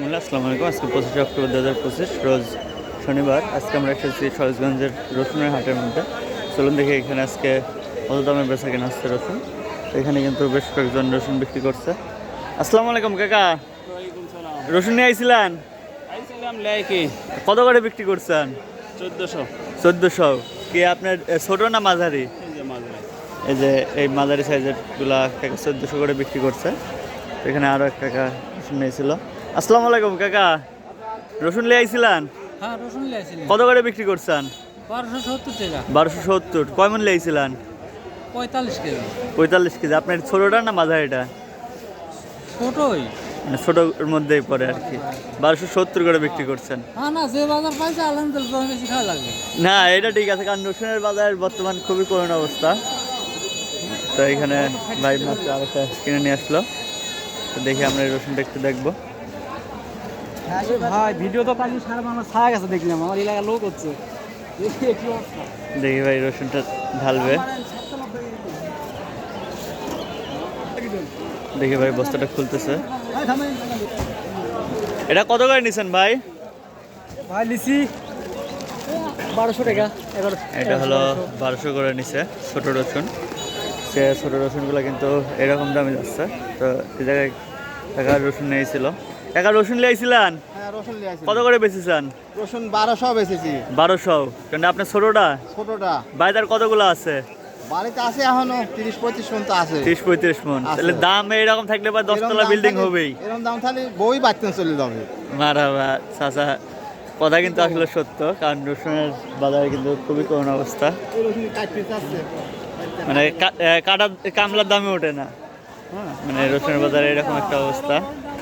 মূল্য আসসালামু আলাইকুম। আজকে পঁচিশে অক্টোবর দু হাজার পঁচিশ রোজ শনিবার। আজকে আমরা এসেছি সরোজগঞ্জের রসুনের হাটের মধ্যে। চলুন দেখি এখানে আজকে কত দামের বেচা কেনা আসছে রসুন। এখানে কিন্তু বেশ কয়েকজন রসুন বিক্রি করছে। আসসালামু আলাইকুম কাকা। রসুন নিয়ে আইছিলেন? কত করে বিক্রি করছেন? চোদ্দশো। চোদ্দোশো। কি আপনার ছোট না মাঝারি? এই যে এই মাঝারি সাইজেরগুলা কাকা চোদ্দোশো করে বিক্রি করছে। এখানে আরও এক কাকা রসুন নিয়েছিল। আসসালামু আলাইকুম কাকা। রসুন লিয়ে আইছিলেন? হ্যাঁ রসুন কত করে বিক্রি করছেন? বারোশো সত্তর টাকা। বারোশো সত্তর। কয় মন লিয়েছিলেন পঁয়তাল্লিশ কেজি। পঁয়তাল্লিশ কেজি। আপনার ছোটোটা না মাঝারিটা ছোটই। মানে ছোটোর মধ্যেই পড়ে আর কি। বারোশো সত্তর করে বিক্রি করছেন। না যে বাজার পাইছে আলহামদুলিল্লাহ লাগবে। না এটা ঠিক আছে কারণ রসুনের বাজার বর্তমান খুবই করুণ অবস্থা। তো এখানে ভাই আরেকটা কিনে নিয়ে আসলো। তো দেখি আমরা এই রসুনটা একটু দেখব। ভাই ভিডিও তো সারা ছায়া গেছে দেখলাম আমার এলাকার লোক হচ্ছে। দেখি ভাই রসুনটা ঢালবে। দেখি ভাই বস্তাটা খুলতেছে। এটা কত করে নিছেন ভাই? ভাই লিসি বারোশো টাকা এটা হলো বারোশো করে নিছে ছোট রসুন। সে ছোট রসুনগুলো কিন্তু এরকম দামে যাচ্ছে। তো এই জায়গায় টাকা রসুন নিয়েছিল। টাকা রসুন লিয়েছিলেন হ্যাঁ কত করে বেচেছেন? রসুন বারোশো বেচেছি। বারোশো। কিন্তু আপনার ছোটটা? ছোটটা। বাইদার কতগুলো আছে? বাড়িতে আছে এখনও তিরিশ পঁয়ত্রিশ পর্যন্ত আছে। ত্রিশ পঁয়ত্রিশ মন। তাহলে দাম এরকম থাকলে বা দশতলা বিল্ডিং হবেই। এরকম দাম তাহলে বই বাড়তে চলে যাবে। মারাবা চাচা কথা কিন্তু আসলে সত্য কারণ রসুনের বাজারে কিন্তু খুবই করুণ অবস্থা। মানে কাটা কামলার দামে ওঠে না। হ্যাঁ। মানে রসুনের বাজারে এরকম একটা অবস্থা।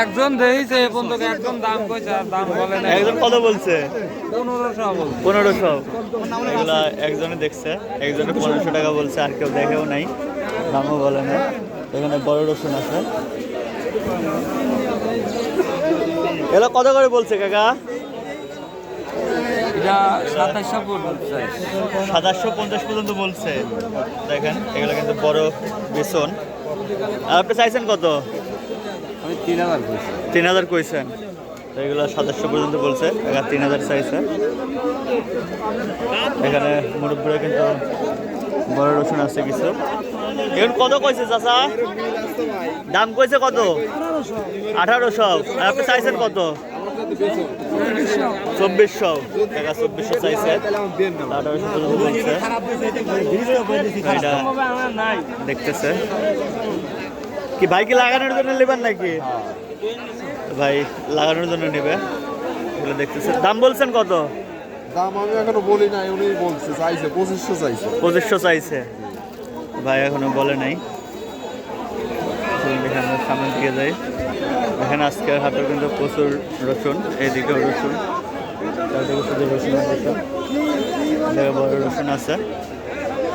একজন দেখেছে পর্যন্ত একজন দাম কইছে আর দাম বলে না একজন কত বলছে? পনেরোশো বলছে। পনেরোশো। এগুলা একজনে দেখছে একজনে পনেরোশো টাকা বলছে আর কেউ দেখেও নাই দামও বলে না এখানে বড় রসুন আছে। এগুলো কত করে বলছে কাকা? সাতাশশো পঞ্চাশ পর্যন্ত বলছে। দেখেন এগুলো কিন্তু বড় বেসন। আর আপনি চাইছেন কত? তিন হাজার কইছেন তো এগুলো সাতাশশো পর্যন্ত বলছে এখানে তিন হাজার চাইছে। এখানে মুরব্বীরা কিন্তু বড় রসুন আছে কিছু। এখন কত কইছে চাচা? দাম কইছে কত? আঠারোশো। আপনি চাইছেন কত? চব্বিশশো। টাকা চব্বিশশো চাইছে। আঠারোশো পর্যন্ত দেখতেছে। কি ভাই কি লাগানোর জন্য নেবেন নাকি? ভাই লাগানোর জন্য নেবে। এগুলো দেখতেছে। দাম বলছেন কত? দাম আমি এখনও বলি নাই উনি বলছে চাইছে পঁচিশশো চাইছে। পঁচিশশো চাইছে। ভাই এখনও বলে নাই। দেখে আমরা সামনের দিকে যাই। এখানে আজকের হাটে কিন্তু প্রচুর রসুন এইদিকেও রসুন। চারদিকে শুধু রসুন রসুন বড় রসুন আছে।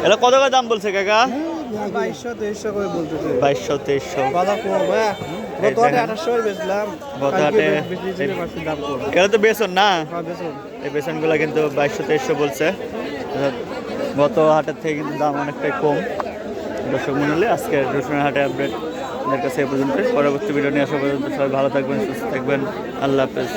এটা কত করে দাম বলছে কাকা? বাইশশো তেইশশো করে বলতেছে। বাইশশো তেইশশো। বাধা কম হ্যাঁ। এটা তো বেসন না? হ্যাঁ এই বেসনগুলো কিন্তু বাইশশো তেইশশো বলছে। গত হাটের থেকে কিন্তু দাম অনেকটাই কম। দর্শক আজকে রসুনের হাটে আপডেট আপনাদের কাছে এ পর্যন্ত পরবর্তী ভিডিও নিয়ে আসা পর্যন্ত সবাই ভালো থাকবেন সুস্থ থাকবেন। আল্লাহ হাফেজ।